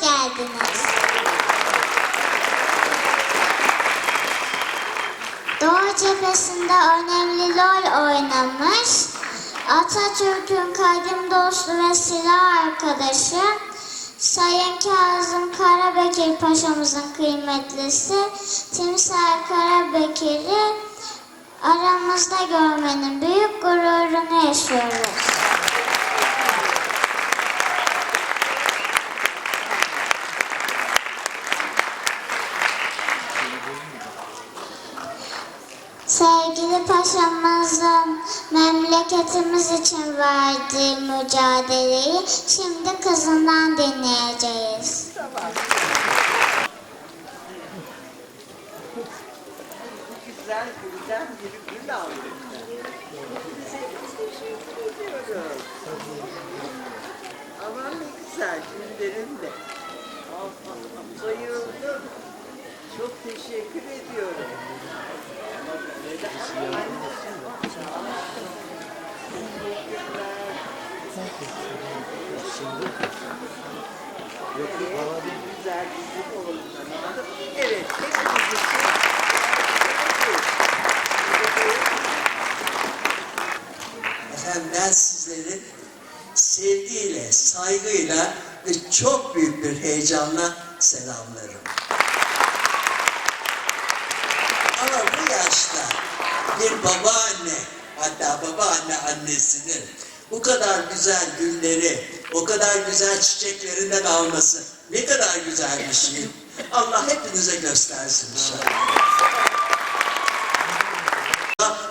geldiniz. Doğu cephesinde önemli rol oynamış. Atatürk'ün kadim dostu ve silah arkadaşı Sayın Kazım Karabekir Paşa'mızın kıymetlisi Timsah Karabekir'i aramızda görmenin büyük gururunu yaşıyoruz. Paşamızın memleketimiz için verdiği mücadeleyi şimdi kızından dinleyeceğiz. güzel gülden bir gül. Size teşekkür ediyorum. Aman ne güzel güllerin de. Bayıldım. Çok teşekkür ediyorum. Evet, Efendim ben sizleri sevgiyle, saygıyla ve çok büyük bir heyecanla selamlarım. Ama bu yaşta bir babaanne, hatta babaanne annesinin bu kadar güzel gülleri, o kadar güzel çiçeklerinden alması ne kadar güzel bir şey. Allah hepinize göstersin inşallah.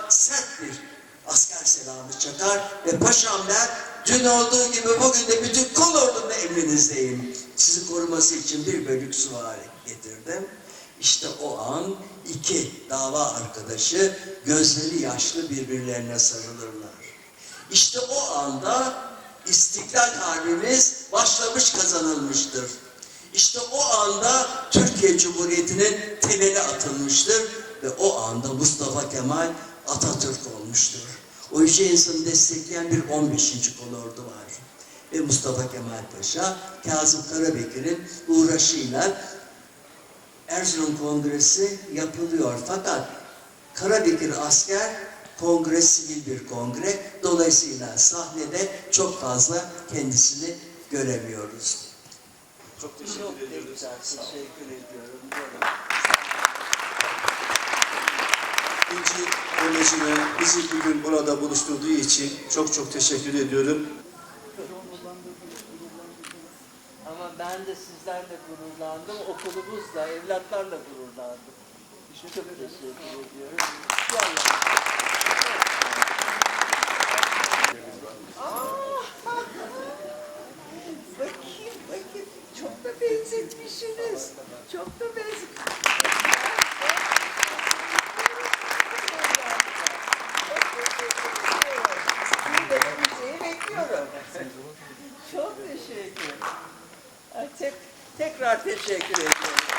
sert bir asker selamı çakar ve paşam der dün olduğu gibi bugün de bütün kol ordumla emrinizdeyim. Sizi koruması için bir bölük süvari getirdim. İşte o an iki dava arkadaşı gözleri yaşlı birbirlerine sarılırlar. İşte o anda İstiklal Harbimiz başlamış kazanılmıştır. İşte o anda Türkiye Cumhuriyeti'nin temeli atılmıştır ve o anda Mustafa Kemal Atatürk olmuştur. O yüce insanı destekleyen bir 15. kolordu var. Ve Mustafa Kemal Paşa, Kazım Karabekir'in uğraşıyla Erzurum Kongresi yapılıyor. Fakat Karabekir asker kongre sivil bir kongre. Dolayısıyla sahnede çok fazla kendisini göremiyoruz. Çok güzel, teşekkür ediyorum. canım. İnci Koleji'ne bizi bugün burada buluşturduğu için çok çok teşekkür ediyorum. Ama ben de sizlerle gururlandım, okulumuzla, evlatlarla gururlandım. Çok teşekkür ediyorum. Çok da benzetmişsiniz. Çok da benzetmişsiniz. Çok teşekkür. Tek, tekrar teşekkür ediyorum.